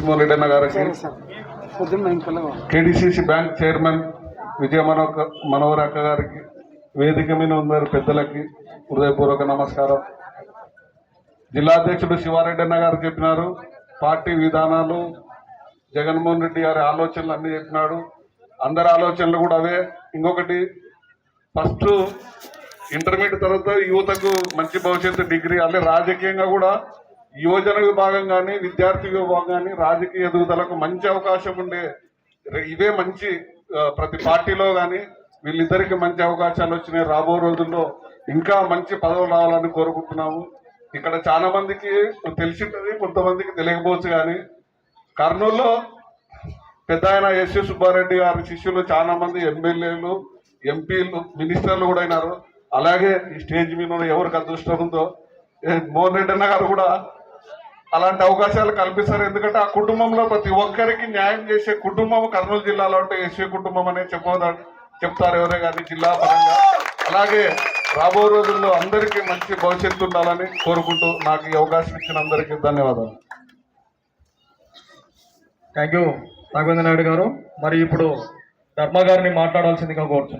పిచ్చిమోరెడ్డి గారికి KDCC bank chairman Vijaya Manohar Manohar అక్క గారికి వేదిక మీద ఉన్న పెద్దలకి హృదయపూర్వక నమస్కారం. జిల్లా అధ్యక్షుడు శివారెడ్డి అన్న గారు చెప్పినారు పార్టీ విధానాలు జగన్మోహన్ రెడ్డి గారి ఆలోచనలు అన్ని చెప్పినాడు. అందరి ఆలోచనలు కూడా అవే. ఇంకొకటి ఫస్ట్ ఇంటర్మీడియట్ తర్వాత యువతకు మంచి భవిష్యత్తు డిగ్రీ అంటే రాజకీయంగా కూడా యువజన విభాగం కానీ విద్యార్థి విభాగం కానీ రాజకీయ ఎదుగుదలకు మంచి అవకాశం ఉండే ఇవే మంచి ప్రతి పార్టీలో కానీ వీళ్ళిద్దరికి మంచి అవకాశాలు వచ్చినాయి. రాబో రోజుల్లో ఇంకా మంచి పదవులు రావాలని కోరుకుంటున్నాము. ఇక్కడ చాలా మందికి తెలిసింటది కొంతమందికి తెలియకపోవచ్చు కానీ కర్నూలులో పెద్ద ఆయన ఎస్వి సుబ్బారెడ్డి గారి శిష్యులు చాలా మంది ఎమ్మెల్యేలు ఎంపీలు మినిస్టర్లు కూడా అయినారు. అలాగే ఈ స్టేజ్ మీద ఎవరికి అదృష్టం ఉందో మోహన్ రెడ్డి అన్న గారు కూడా అలాంటి అవకాశాలు కల్పిస్తారు. ఎందుకంటే ఆ కుటుంబంలో ప్రతి ఒక్కరికి న్యాయం చేసే కుటుంబం కర్నూలు జిల్లాలో ఉంటే ఎస్వి కుటుంబం అనే చెప్పదా చెప్తారు ఎవరే కానీ జిల్లా పరంగా. అలాగే రాబో రోజుల్లో అందరికీ మంచి భవిష్యత్తు ఉండాలని కోరుకుంటూ నాకు ఈ అవకాశం ఇచ్చిన అందరికీ ధన్యవాదాలు. థ్యాంక్ యూ రాఘవేంద్ర నాయుడు గారు. మరి ఇప్పుడు ధర్మ గారిని మాట్లాడాల్సిందిగా కోరుతున్నాను.